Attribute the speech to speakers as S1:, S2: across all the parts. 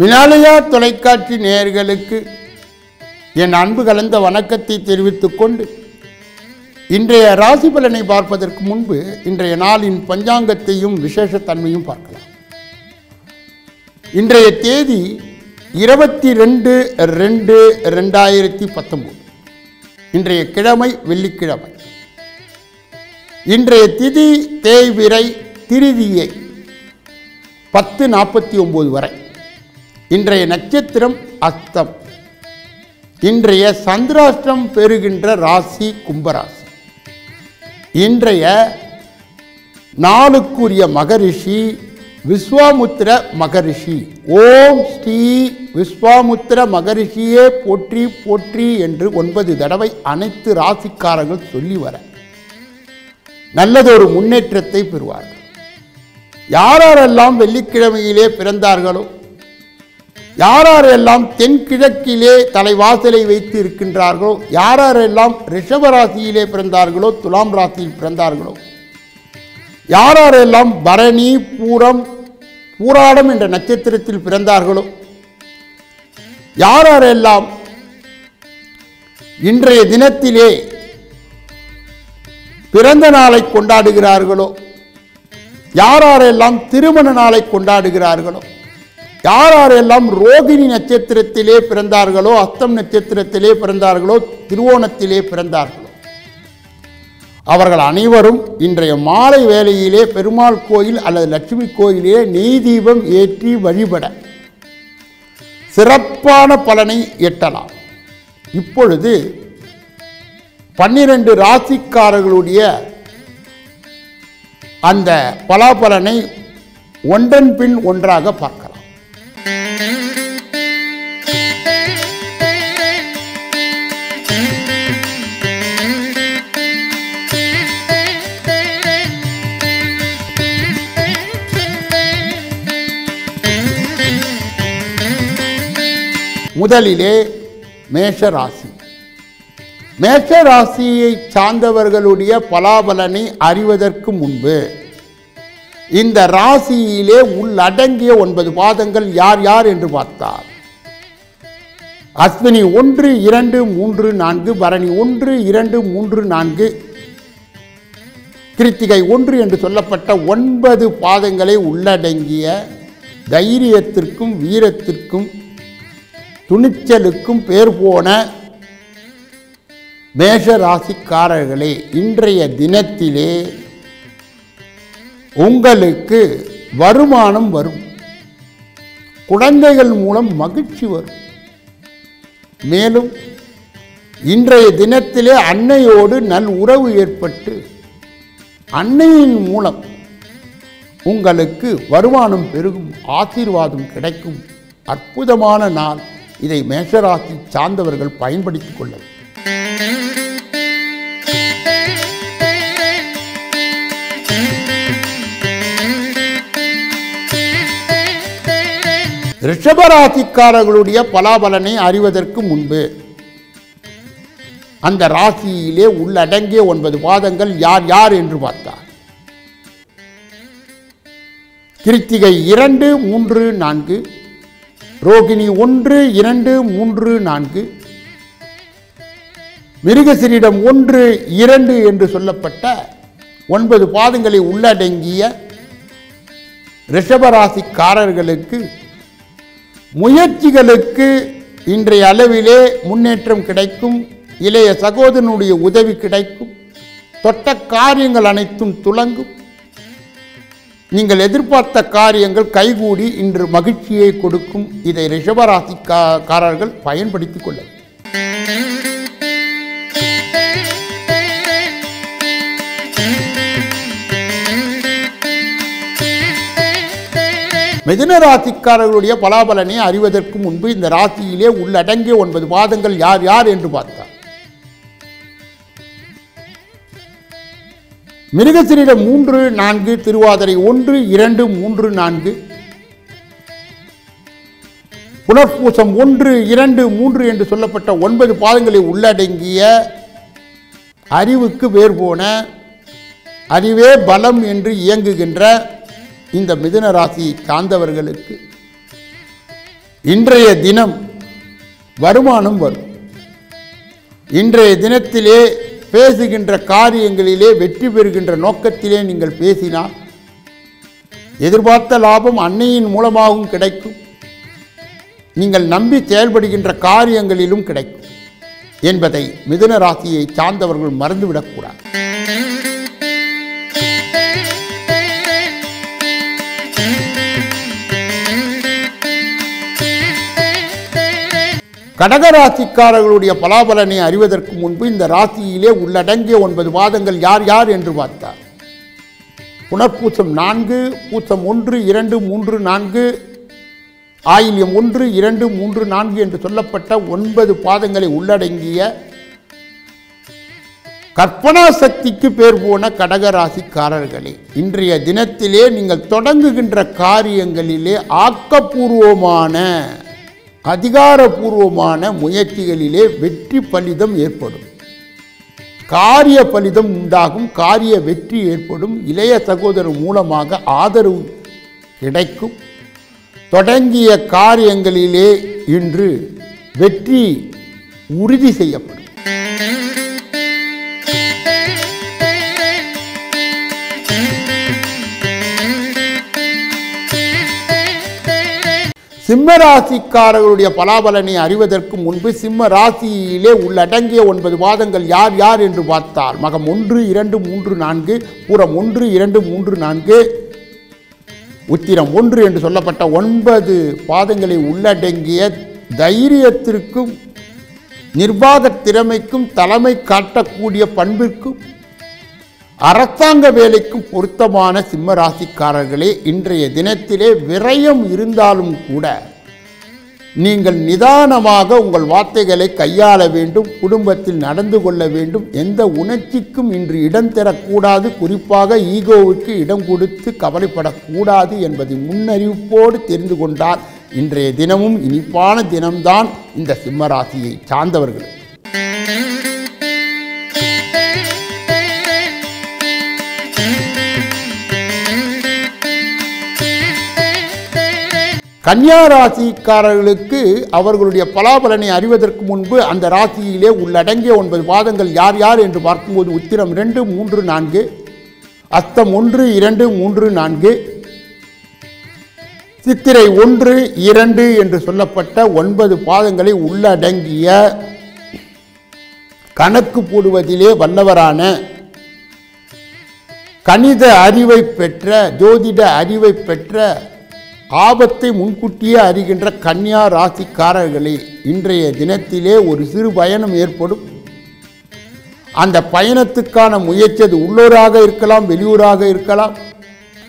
S1: மினாலயா தொலைக்காட்சி நேயர்களுக்கு என் அன்பு கலந்த வணக்கத்தை தெரிவித்துக் கொண்டு இன்றைய ராசி பலனை பார்ப்பதற்கு முன்பு இன்றைய நாளின் பஞ்சாங்கத்தையும் விசேஷத்தன்மையும் பார்க்கலாம். இன்றைய தேதி இருபத்தி ரெண்டு ரெண்டு ரெண்டாயிரத்தி பத்தொம்போது. இன்றைய கிழமை வெள்ளிக்கிழமை. இன்றைய திதி தேய்விரை திருதியை பத்து நாற்பத்தி ஒம்பது வரை. இன்றைய நட்சத்திரம் அஸ்தம். இன்றைய சந்திராஷ்டம் பெறுகின்ற ராசி கும்பராசி. இன்றைய நாளுக்குரிய மகரிஷி விஸ்வாமுத்திர மகரிஷி. ஓம் ஸ்ரீ விஸ்வாமுத்திர மகரிஷியே போற்றி போற்றி என்று ஒன்பது தடவை அனைத்து ராசிக்காரர்கள் சொல்லி வர. நல்லதொரு முன்னேற்றத்தை பெறுவார்கள். யாரெல்லாம் வெள்ளிக்கிழமையிலே பிறந்தார்களோ யாரெல்லாம் தென்கிழக்கிலே தலைவாசலை வைத்து இருக்கின்றார்களோ யாரெல்லாம் ரிஷப ராசியிலே பிறந்தார்களோ துலாம் ராசியில் பிறந்தார்களோ யாரெல்லாம் பரணி பூரம் பூராடம் என்ற நட்சத்திரத்தில் பிறந்தார்களோ யாரெல்லாம் இன்றைய தினத்திலே பிறந்த நாளை கொண்டாடுகிறார்களோ யாரெல்லாம் திருமண நாளை கொண்டாடுகிறார்களோ யாரெல்லாம் ரோகிணி நட்சத்திரத்திலே பிறந்தார்களோ அஸ்தம் நட்சத்திரத்திலே பிறந்தார்களோ திருவோணத்திலே பிறந்தார்களோ அவர்கள் அனைவரும் இன்றைய மாலை வேளையிலே பெருமாள் கோயில் அல்லது லட்சுமி கோயிலே நெய் தீபம் ஏற்றி வழிபட சிறப்பான பலனை எட்டலாம். இப்பொழுது பன்னிரண்டு ராசிக்காரர்களுடைய அந்த பலாபலனை ஒன்றன் பின் ஒன்றாக பார்க்கலாம். முதலிலே மேஷ ராசி மேஷ ராசியை சார்ந்தவர்களுடைய பலாபலனை அறிவதற்கு முன்பு இந்த ராசியிலே உள்ளடங்கிய ஒன்பது பாதங்கள் யார் யார் என்று பார்த்தார் அஸ்வினி ஒன்று இரண்டு மூன்று நான்கு பரணி ஒன்று இரண்டு மூன்று நான்கு கிருத்திகை ஒன்று என்று சொல்லப்பட்ட ஒன்பது பாதங்களை உள்ளடங்கிய தைரியத்திற்கும் வீரத்திற்கும் துணிச்சலுக்கும் பேர் போன மேஷ ராசிக்காரர்களே இன்றைய தினத்திலே உங்களுக்கு வருமானம் வரும். குழந்தைகள் மூலம் மகிழ்ச்சி வரும். மேலும் இன்றைய தினத்திலே அன்னையோடு நல் உறவு ஏற்பட்டு அன்னையின் மூலம் உங்களுக்கு வருமானம் பெருகும் ஆசீர்வாதம் கிடைக்கும். அற்புதமான நாள். இதை மேஷராசி சார்ந்தவர்கள் பயன்படுத்திக் கொள்ள ரிஷபராசிக்காரர்களுடைய பலாபலனை அறிவதற்கு முன்பு அந்த ராசியிலே உள்ளடங்கிய ஒன்பது பாதங்கள் யார் யார் என்று பார்த்தார். கிருத்திகை இரண்டு மூன்று நான்கு ரோகிணி ஒன்று இரண்டு மூன்று நான்கு. மிருகசிரிடம் ஒன்று இரண்டு என்று சொல்லப்பட்ட ஒன்பது பாதங்களை உள்ளடங்கிய ரிஷபராசிக்காரர்களுக்கு முயற்சிகளுக்கு இன்றைய அளவிலே முன்னேற்றம் கிடைக்கும் இளைய சகோதரனுடைய உதவி கிடைக்கும் தொட்ட காரியங்கள் அனைத்தும் துலங்கும் நீங்கள் எதிர்பார்த்த காரியங்கள் கைகூடி இன்று மகிழ்ச்சியை கொடுக்கும். இதை ரிஷபராசிக்காரர்கள் பயன்படுத்திக் கொள்ள மிதன ராசிக்காரர்களுடைய பலாபலனை அறிவதற்கு முன்பு இந்த ராசியிலே உள்ளடங்கிய ஒன்பது பாதங்கள் யார் யார் என்று பார்த்தார் மிருகசிரிடம் மூன்று நான்கு திருவாதிரை ஒன்று இரண்டு மூன்று நான்கு. புனர்பூசம் ஒன்று இரண்டு மூன்று என்று சொல்லப்பட்ட ஒன்பது பாதங்களை உள்ளடங்கிய அறிவுக்கு வேர் போன அறிவே பலம் என்று இயங்குகின்ற இந்த மிதுன ராசி சார்ந்தவர்களுக்கு இன்றைய தினம் வருமானம் வரும். இன்றைய தினத்திலே பேசுகின்ற காரியங்களிலே வெற்றி பெறுகின்ற நோக்கத்திலே நீங்கள் பேசினால் எதிர்பார்த்த லாபம் அன்னையின் மூலமாகவும் கிடைக்கும். நீங்கள் நம்பி செயல்படுகின்ற காரியங்களிலும் கிடைக்கும். என்பதை மிதுன ராசியை சார்ந்தவர்கள் மறந்துவிடக்கூடாது. கடகராசிக்காரர்களுடைய பலாபலனை அறிவதற்கு முன்பு இந்த ராசியிலே உள்ளடங்கிய ஒன்பது வாதங்கள் யார் யார் என்று பார்த்தார். புனர்பூசம் நான்கு பூசம் ஒன்று இரண்டு மூன்று நான்கு ஆயில்யம் ஒன்று இரண்டு மூன்று நான்கு என்று சொல்லப்பட்ட ஒன்பது பாதங்களை உள்ளடங்கிய கற்பனா சக்திக்கு பேர் போன கடகராசிக்காரர்களே இன்றைய தினத்திலே நீங்கள் தொடங்குகின்ற காரியங்களிலே ஆக்கப்பூர்வமான அதிகாரபூர்வமான முயற்சிகளிலே வெற்றி பலிதம் ஏற்படும். காரிய பலிதம் உண்டாகும் காரிய வெற்றி ஏற்படும் இளைய சகோதரர் மூலமாக ஆதரவு கிடைக்கும். தொடங்கிய காரியங்களிலே இன்று வெற்றி உறுதி செய்யப்படும். சிம்ம ராசிக்காரர்களுடைய பலாபலனை அறிவதற்கு முன்பு சிம்ம ராசியிலே உள்ளடங்கிய ஒன்பது வாதங்கள் யார் யார் என்று பார்த்தால் மகம் ஒன்று இரண்டு மூன்று நான்கு பூரம் ஒன்று இரண்டு மூன்று நான்கு உத்திரம் ஒன்று என்று சொல்லப்பட்ட ஒன்பது பாதங்களை உள்ளடங்கிய தைரியத்திற்கும் நிர்வாக திறமைக்கும் தலைமை காட்டக்கூடிய பண்பிற்கும் அரசாங்க வேலைக்கும் பொருத்தமான சிம்ம ராசிக்காரர்களே இன்றைய தினத்திலே விரயம் இருந்தாலும் கூட நீங்கள் நிதானமாக உங்கள் வார்த்தைகளை கையாள வேண்டும் குடும்பத்தில் நடந்து கொள்ள வேண்டும். எந்த உணர்ச்சிக்கும் இன்று இடம் தரக்கூடாது. குறிப்பாக ஈகோவுக்கு இடம் கொடுத்து கவலைப்படக்கூடாது என்பதை முன்னறிவிப்போடு தெரிந்து கொண்டால் இன்றைய தினமும் இனிப்பான தினம்தான் இந்த சிம்மராசியை சார்ந்தவர்கள். கன்னியா ராசிக்காரர்களுக்கு அவர்களுடைய பலாபலனை அறிவதற்கு முன்பு அந்த ராசியிலே உள்ளடங்கிய ஒன்பது பாதங்கள் யார் யார் என்று பார்க்கும்போது உத்திரம் இரண்டு மூன்று நான்கு. அஸ்தம் ஒன்று இரண்டு மூன்று நான்கு. சித்திரை ஒன்று இரண்டு என்று சொல்லப்பட்ட ஒன்பது பாதங்களை உள்ளடங்கிய கணக்கு போடுவதிலே வல்லவரான கணித அறிவை பெற்ற ஜோதிட அறிவை பெற்ற ஆபத்தை முன்கூட்டியே அறிகின்ற கன்னியா ராசிக்காரர்களே இன்றைய தினத்திலே ஒரு சிறு பயணம் ஏற்படும். அந்த பயணத்துக்கான முயற்சி அது உள்ளூராக இருக்கலாம் வெளியூராக இருக்கலாம்.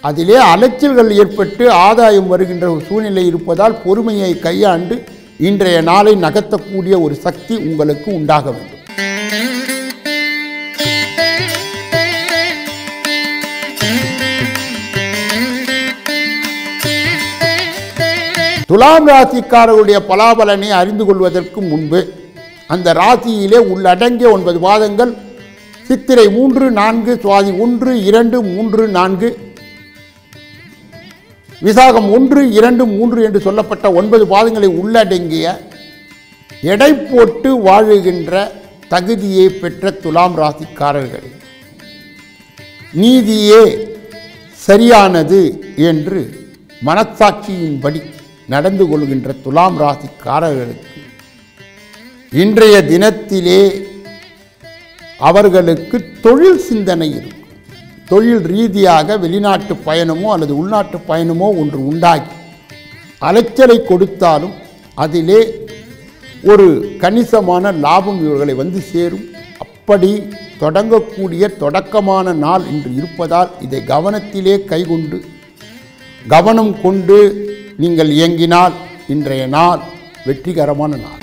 S1: அதிலே அலைச்சல்கள் ஏற்பட்டு ஆதாயம் வருகின்ற ஒரு சூழ்நிலை இருப்பதால் பொறுமையை கையாண்டு இன்றைய நாளை நகர்த்தக்கூடிய ஒரு சக்தி உங்களுக்கு உண்டாக வேண்டும். துலாம் ராசிக்காரர்களுடைய பலாபலனை அறிந்து கொள்வதற்கு முன்பு அந்த ராசியிலே உள்ளடங்கிய ஒன்பது வாதங்கள் சித்திரை மூன்று நான்கு சுவாதி ஒன்று இரண்டு மூன்று நான்கு விசாகம் ஒன்று இரண்டு மூன்று என்று சொல்லப்பட்ட ஒன்பது பாதங்களை உள்ளடங்கிய எடை போட்டு வாழுகின்ற தகுதியை பெற்ற துலாம் ராசிக்காரர்கள். நீதியே சரியானது என்று மனசாட்சியின்படி நடந்து கொள்கின்ற துலாம் ராசிக்காரர்களுக்கு இன்றைய தினத்திலே அவர்களுக்கு தொழில் சிந்தனை இருக்கும். தொழில் ரீதியாக வெளிநாட்டு பயணமோ அல்லது உள்நாட்டு பயணமோ ஒன்று உண்டாகி அலைச்சலை கொடுத்தாலும் அதிலே ஒரு கணிசமான லாபம் இவர்களை வந்து சேரும். அப்படி தொடங்கக்கூடிய தொடக்கமான நாள் இன்று இருப்பதால் இதை கவனத்திலே கைகொண்டு கவனம் கொண்டு நீங்கள் இயங்கினால் இன்றைய நாள் வெற்றிகரமான நாள்.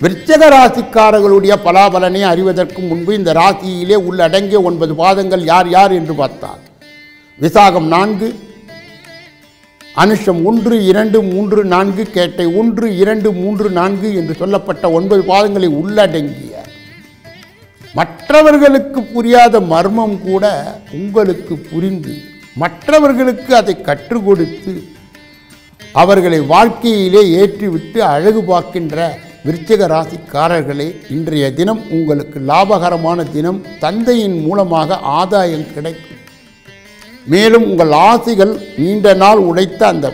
S1: விருச்சக ராசிக்காரர்களுடைய பலாபலனை அறிவதற்கு முன்பு இந்த ராசியிலே உள்ளடங்கிய ஒன்பது பாதங்கள் யார் யார் என்று பார்த்தார் விசாகம் நான்கு அனுஷம் ஒன்று இரண்டு மூன்று நான்கு கேட்டை ஒன்று இரண்டு மூன்று நான்கு என்று சொல்லப்பட்ட ஒன்பது பாதங்களை உள்ளடங்கிய மற்றவர்களுக்கு புரியாத மர்மம் கூட உங்களுக்கு புரிந்து மற்றவர்களுக்கு அதை கற்றுக் கொடுத்து அவர்களை வாழ்க்கையிலே ஏற்றிவிட்டு அழகு பார்க்கின்ற விருச்சிக ராசிக்காரர்களே இன்றைய தினம் உங்களுக்கு லாபகரமான தினம். தந்தையின் மூலமாக ஆதாயம் கிடைக்கும். மேலும் உங்கள் ஆசைகள் நீண்ட நாள் உழைத்த அந்த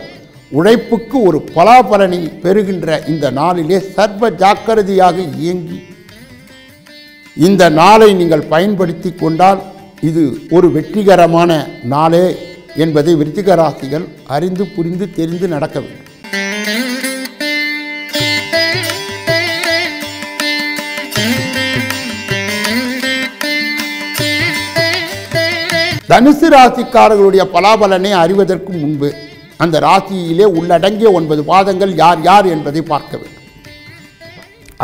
S1: உழைப்புக்கு ஒரு பலாபலனை பெறுகின்ற இந்த நாளிலே சர்வ ஜாக்கிரதையாக இயங்கி இந்த நாளை நீங்கள் பயன்படுத்தி கொண்டால் இது ஒரு வெற்றிகரமான நாளே என்பதை விருத்திகராசிகள் அறிந்து புரிந்து தெரிந்து நடக்க வேண்டும். தனுசு ராசிக்காரர்களுடைய பலாபலனை அறிவதற்கு முன்பு அந்த ராசியிலே உள்ளடங்கிய ஒன்பது பாதங்கள் யார் யார் என்பதை பார்க்க வேண்டும்.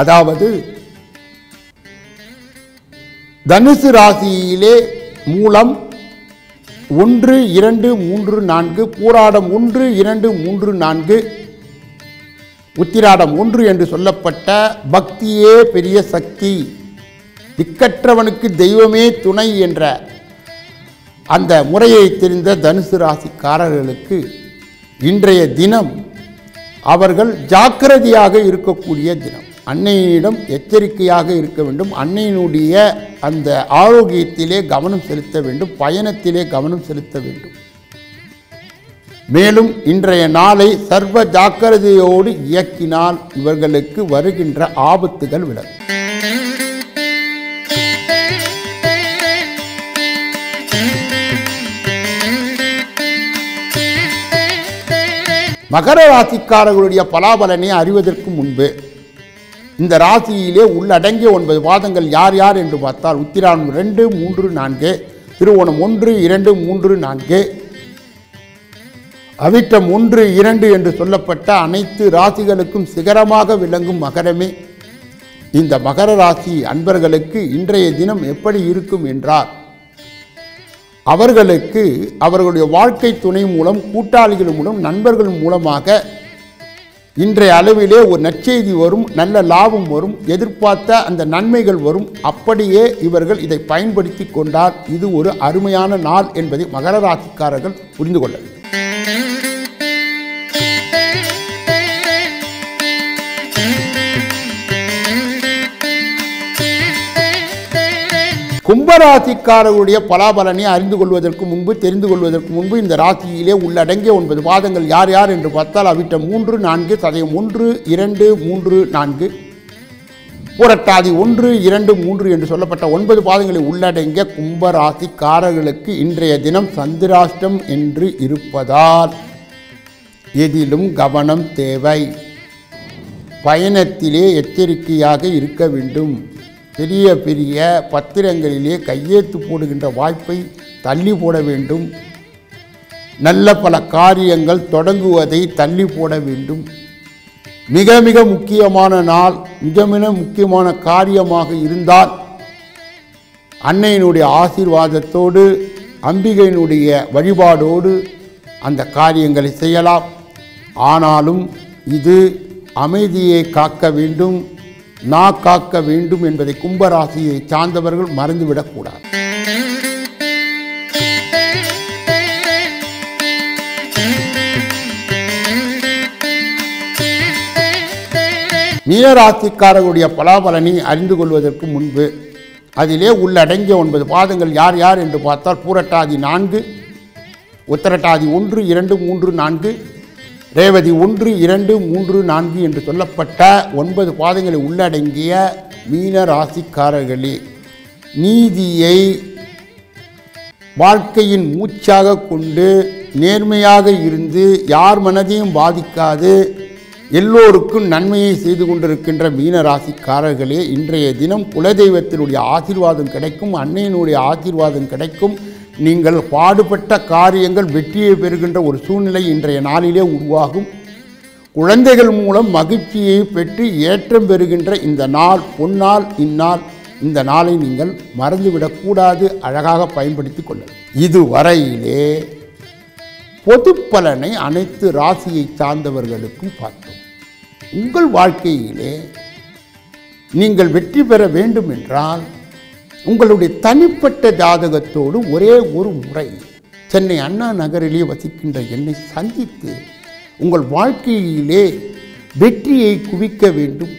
S1: அதாவது தனுசு ராசியிலே மூலம் ஒன்று இரண்டு மூன்று நான்கு பூராடம் ஒன்று இரண்டு மூன்று நான்கு உத்திராடம் ஒன்று என்று சொல்லப்பட்ட பக்தியே பெரிய சக்தி. திக்கற்றவனுக்கு தெய்வமே துணை என்ற அந்த முறையை தெரிந்த தனுசு ராசிக்காரர்களுக்கு இன்றைய தினம் அவர்கள் ஜாக்கிரதையாக இருக்கக்கூடிய தினம். அன்னையினிடம் எச்சரிக்கையாக இருக்க வேண்டும். அன்னையினுடைய அந்த ஆரோக்கியத்திலே கவனம் செலுத்த வேண்டும். பயணத்திலே கவனம் செலுத்த வேண்டும். மேலும் இன்றைய நாளை சர்வ ஜாக்கிரதையோடு இயக்கினால் இவர்களுக்கு வருகின்ற ஆபத்துகள் விலகும். மகர ராசிக்காரர்களுடைய பலாபலனை அறிவதற்கு முன்பு இந்த ராசியிலே உள்ளடங்கிய ஒன்பது வாதங்கள் யார் யார் என்று பார்த்தால் உத்திராடம் ரெண்டு மூன்று நான்கு திருவோணம் ஒன்று இரண்டு மூன்று நான்கு அவிட்டம் ஒன்று இரண்டு என்று சொல்லப்பட்ட அனைத்து ராசிகளுக்கும் சிகரமாக விளங்கும் மகரமே. இந்த மகர ராசி அன்பர்களுக்கு இன்றைய தினம் எப்படி இருக்கும் என்றார் அவர்களுக்கு அவர்களுடைய வாழ்க்கை துணை மூலம் கூட்டாளிகள் மூலம் நண்பர்கள் மூலமாக இன்றைய அளவிலே ஒரு நற்செய்தி வரும் நல்ல லாபம் வரும் எதிர்பார்த்த அந்த நன்மைகள் வரும். அப்படியே இவர்கள் இதை பயன்படுத்தி கொண்டால் இது ஒரு அருமையான நாள் என்பதை மகர ராசிக்காரர்கள் புரிந்து கொள்ள கும்பராசிக்காரர்களுடைய பலாபலனை அறிந்து கொள்வதற்கு முன்பு தெரிந்து கொள்வதற்கு முன்பு இந்த ராசியிலே உள்ளடங்கிய ஒன்பது பாதங்கள் யார் யார் என்று பார்த்தால் அவிட்ட மூன்று நான்கு சதயம் ஒன்று இரண்டு மூன்று நான்கு. புரட்டாதி ஒன்று இரண்டு மூன்று என்று சொல்லப்பட்ட ஒன்பது பாதங்களை உள்ளடங்கிய கும்பராசிக்காரர்களுக்கு இன்றைய தினம் சந்திராஷ்டம் என்று இருப்பதால் எதிலும் கவனம் தேவை. பயணத்திலே எச்சரிக்கையாக இருக்க வேண்டும். பெரிய பெரிய பத்திரங்களிலே கையெழுத்து போடுகின்ற வாய்ப்பை தள்ளி போட வேண்டும். நல்ல பல காரியங்கள் தொடங்குவதை தள்ளி போட வேண்டும். மிக மிக முக்கியமான நாள் மிக மிக முக்கியமான காரியமாக இருந்தால் அன்னையினுடைய ஆசீர்வாதத்தோடு அம்பிகையினுடைய வழிபாடோடு அந்த காரியங்களை செய்யலாம். ஆனாலும் இது அமைதியை காக்க வேண்டும். நா காக்க வேண்டும் என்பதை கும்பராசியை சார்ந்தவர்கள் மறந்துவிடக்கூடாது. மீனராசிக்காரர்களுடைய பலாபலனை அறிந்து கொள்வதற்கு முன்பு அதிலே உள்ளடங்கிய ஒன்பது பாதங்கள் யார் யார் என்று பார்த்தால் பூரட்டாதி நான்கு உத்தரட்டாதி ஒன்று இரண்டு மூன்று நான்கு ரேவதி ஒன்று இரண்டு மூன்று நான்கு என்று சொல்லப்பட்ட ஒன்பது பாதங்களை உள்ளடங்கிய மீன ராசிக்காரர்களே நீதியை வாழ்க்கையின் மூச்சாக கொண்டு நேர்மையாக இருந்து யார் மனதையும் பாதிக்காது எல்லோருக்கும் நன்மையை செய்து கொண்டிருக்கின்ற மீன ராசிக்காரர்களே இன்றைய தினம் குலதெய்வத்தினுடைய ஆசீர்வாதம் கிடைக்கும் அன்னையினுடைய ஆசீர்வாதம் கிடைக்கும். நீங்கள் பாடுபட்ட காரியங்கள் வெற்றியை பெறுகின்ற ஒரு சூழ்நிலை இன்றைய நாளிலே உருவாகும். குழந்தைகள் மூலம் மகிழ்ச்சியை பெற்று ஏற்றம் பெறுகின்ற இந்த நாள் பொன்னால் இந்நாள் இந்த நாளை நீங்கள் மறந்துவிடக்கூடாது அழகாக பயன்படுத்திக் கொள்ளலாம். இதுவரையிலே பொது பலனை அனைத்து ராசியை சார்ந்தவர்களுக்கும் பார்த்தோம். உங்கள் வாழ்க்கையிலே நீங்கள் வெற்றி பெற வேண்டும் என்றால் உங்களுடைய தனிப்பட்ட ஜாதகத்தோடு ஒரே ஒரு முறை சென்னை அண்ணா நகரிலே வசிக்கின்ற என்னை சந்தித்து உங்கள் வாழ்க்கையிலே வெற்றியை குவிக்க வேண்டும்.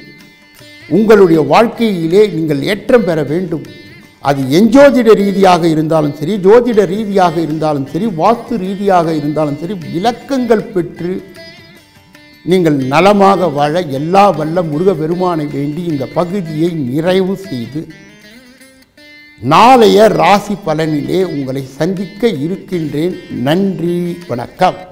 S1: உங்களுடைய வாழ்க்கையிலே நீங்கள் ஏற்றம் பெற வேண்டும். அது எஞ்சோதிட ரீதியாக இருந்தாலும் சரி ஜோதிட ரீதியாக இருந்தாலும் சரி வாஸ்து ரீதியாக இருந்தாலும் சரி விளக்கங்கள் பெற்று நீங்கள் நலமாக வாழ எல்லா வல்ல முருக பெருமானை வேண்டி இந்த பகுதியை நிறைவு செய்து நாளைய ராசி பலனிலே உங்களை சந்திக்க இருக்கின்றேன். நன்றி வணக்கம்.